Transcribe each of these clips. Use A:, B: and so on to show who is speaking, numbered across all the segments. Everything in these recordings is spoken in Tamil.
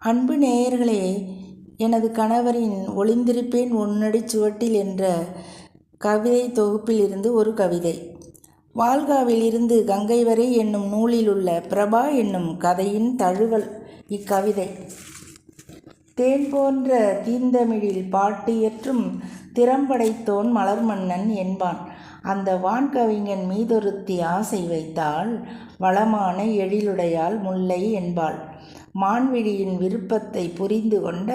A: அன்பு நேயர்களே எனது கணவரின் ஒளிந்திருப்பேன் உன்னடி சுவட்டில் என்ற கவிதை தொகுப்பிலிருந்து ஒரு கவிதை. வால்காவிலிருந்து கங்கை வரை என்னும் நூலில் உள்ள பிரபா என்னும் கதையின் தழுவல் இக்கவிதை. தேன் போன்ற தீந்தமிழில் பாட்டு இயற்றும் திறம்படைத்தோன் மலர்மன்னன் என்பான். அந்த வான்கவிஞன் மீதொருத்தி ஆசை வைத்தாள் வளமான எழிலுடையாள் முல்லை என்பாள். மான்விழியின் விருப்பத்தை புரிந்து கொண்ட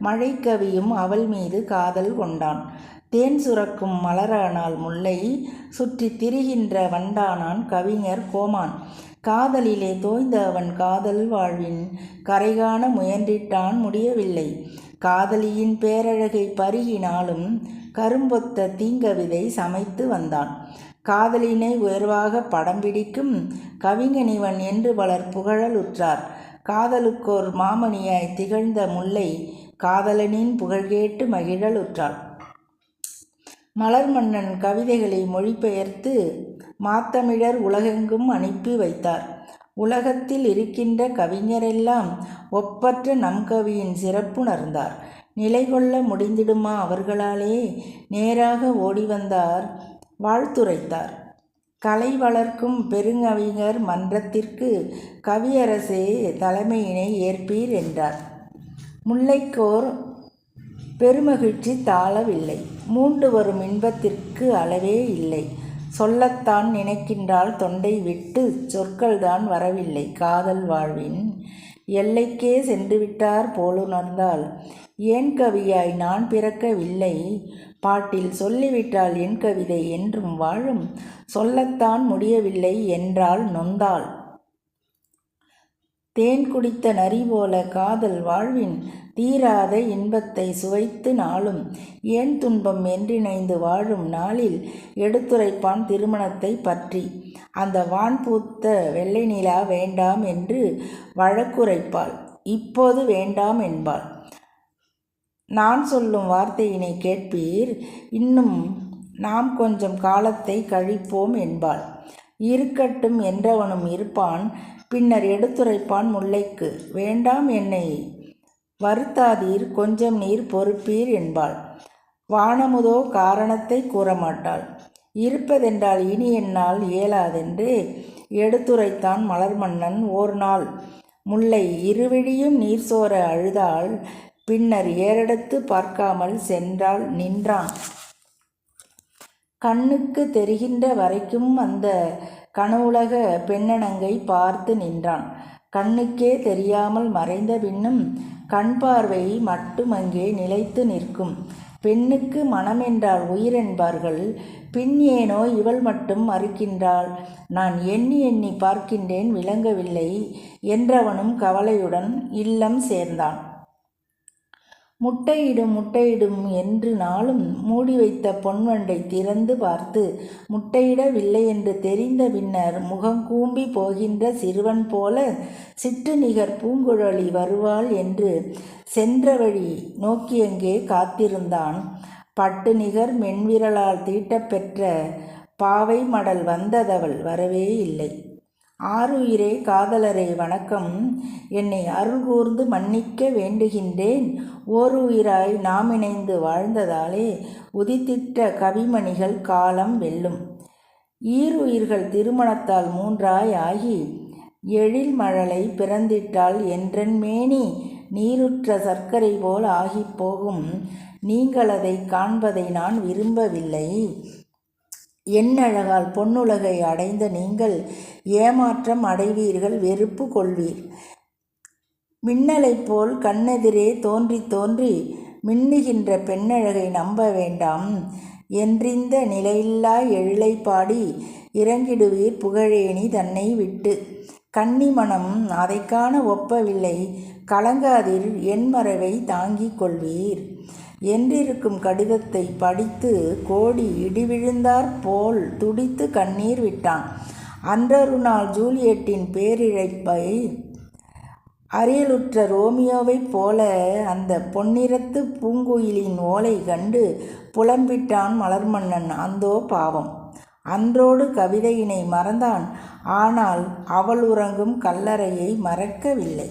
A: மழைக்கவியும் அவள் மீது காதல் கொண்டான். தேன் சுரக்கும் மலரானால் முல்லை சுற்றித் திரிகின்ற வண்டானான் கவிஞர் கோமான். காதலிலே தோய்ந்த அவன் காதல் வாழ்வின் கரைகாண முயன்றிட்டான் முடியவில்லை. காதலியின் பேரழகை பருகினாலும் கரும்பொத்த தீங்கவிதை சமைத்து வந்தான். காதலினை உயர்வாக படம் பிடிக்கும் கவிஞனிவன் என்று பலர் புகழலுற்றார். காதலுக்கோர் மாமணியாய் திகழ்ந்த முல்லை காதலனின் புகழ் கேட்டு மகிழலுற்றாள். மலர்மன்னன் கவிதைகளை மொழிபெயர்த்து மாத்தமிழர் உலகெங்கும் அனுப்பி வைத்தார். உலகத்தில் இருக்கின்ற கவிஞரெல்லாம் ஒப்பற்ற நம் கவியின் சிறப்புணர்ந்தார். நிலை கொள்ள முடிந்திடுமா அவர்களாலே? நேராக ஓடி வந்தார் வாழ்த்துரைத்தார். கலை வளர்க்கும் பெருங்கவிஞர் மன்றத்திற்கு கவியரசே தலைமையினை ஏற்பீர் என்றார். முல்லைக்கோர் பெருமகிழ்ச்சி தாளவில்லை மூண்டு வரும் இன்பத்திற்கு அளவே இல்லை. சொல்லத்தான் நினைக்கின்றால் தொண்டை விட்டு சொற்கள்தான் வரவில்லை. காதல் வாழ்வின் எல்லைக்கே சென்றுவிட்டார் போலுணர்ந்தாள் ஏன் கவியாய் நான் பிறக்கவில்லை. பாட்டில் சொல்லிவிட்டால் என் கவிதை என்றும் வாழும். சொல்லத்தான் முடியவில்லை என்றால் நொந்தாள். தேன் குடித்த நரி போல காதல் வாழ்வின் தீராத இன்பத்தை சுவைத்து நாளும். ஏன் துன்பம் என்றிணைந்து வாழும் நாளில் எடுத்துரைப்பான் திருமணத்தை பற்றி. அந்த வான் பூத்த வெள்ளை நிலா வேண்டாம் என்று வழக்குரைப்பாள். இப்போது வேண்டாம் என்பாள். நான் சொல்லும் வார்த்தையினை கேட்பீர். இன்னும் நாம் கொஞ்சம் காலத்தை கழிப்போம் என்பாள். இருக்கட்டும் என்றவனும் இருப்பான். பின்னர் எடுத்துரைப்பான் முல்லைக்கு வேண்டாம் என்னை வருத்தாதீர் கொஞ்சம் நீர் பொறுப்பீர் என்பாள். வானமுதோ காரணத்தை கூறமாட்டாள். இருப்பதென்றால் இனி என்னால் இயலாதென்று எடுத்துரைத்தான் மலர்மன்னன் ஓர் நாள் முல்லை இருவிழியும் நீர் சோர அழுதாள். பின்னர் ஏறெடுத்து பார்க்காமல் சென்றால் நின்றான். கண்ணுக்கு தெரிகின்ற வரைக்கும் அந்த கனவுலக பெண்ணனங்கை பார்த்து நின்றான். கண்ணுக்கே தெரியாமல் மறைந்த பின்னும் கண் பார்வை மட்டும் அங்கே நிலைத்து நிற்கும். பெண்ணுக்கு மனமென்றால் உயிரென்பார்கள். பின் ஏனோ இவள் மட்டும் மறுக்கின்றாள். நான் எண்ணி எண்ணி பார்க்கின்றேன் விளங்கவில்லை என்றவனும் கவலையுடன் இல்லம் சேர்ந்தான். முட்டையிடும் முட்டையிடும் என்று நாளும் மூடி வைத்த பொன்வண்டை திறந்து பார்த்து முட்டையிடவில்லை என்று தெரிந்த பின்னர் முகம் கூம்பி போகின்ற சிறுவன் போல சிற்று நிகர் பூங்குழலி வருவாள் என்று சென்ற வழி நோக்கியங்கே காத்திருந்தான். பட்டு நிகர் மென்விரலால் தீட்டப்பெற்ற பாவை மடல் வந்ததவள் வரவே இல்லை. ஆறுயிரே காதலரே வணக்கம். என்னை அருள் கூர்ந்து மன்னிக்க வேண்டுகின்றேன். ஓருயிராய் நாம் இணைந்து வாழ்ந்ததாலே உதித்திட்ட கவிமணிகள் காலம் வெல்லும். ஈருயிர்கள் திருமணத்தால் மூன்றாய் ஆகி எழில் மழலை பிறந்திட்டால் என்றன் மேனி நீருற்ற சர்க்கரை போல் ஆகிப் போகும். நீங்கள் அதை காண்பதை நான் விரும்பவில்லை. எண்ணழகால் பொன்னுலகை அடைந்த நீங்கள் ஏமாற்றம் அடைவீர்கள் வெறுப்பு கொள்வீர். மின்னலைப் போல் கண்ணெதிரே தோன்றி தோன்றி மின்னுகின்ற பெண்ணழகை நம்ப வேண்டாம். என்றிந்த நிலையில்லா எழிலை பாடி இறங்கிடுவீர் புகழேணி தன்னை விட்டு. கன்னிமணம் அதைக்கான ஒப்பவில்லை கலங்காதீர் என் மறைவை தாங்கிக் கொள்வீர். என்றிருக்கும் கடிதத்தை படித்து கோடி இடிவிழுந்தாற் போல் துடித்து கண்ணீர் விட்டான். அன்றொரு நாள் ஜூலியட்டின் பேரிழைப்பை அரியலுற்ற ரோமியோவைப் போல அந்த பொன்னிறத்து பூங்குயிலின் ஓலை கண்டு புலம்பிட்டான் மலர்மன்னன். அந்தோ பாவம். அன்றோடு கவிதையினை மறந்தான். ஆனால் அவள் உறங்கும் கல்லறையை மறக்கவில்லை.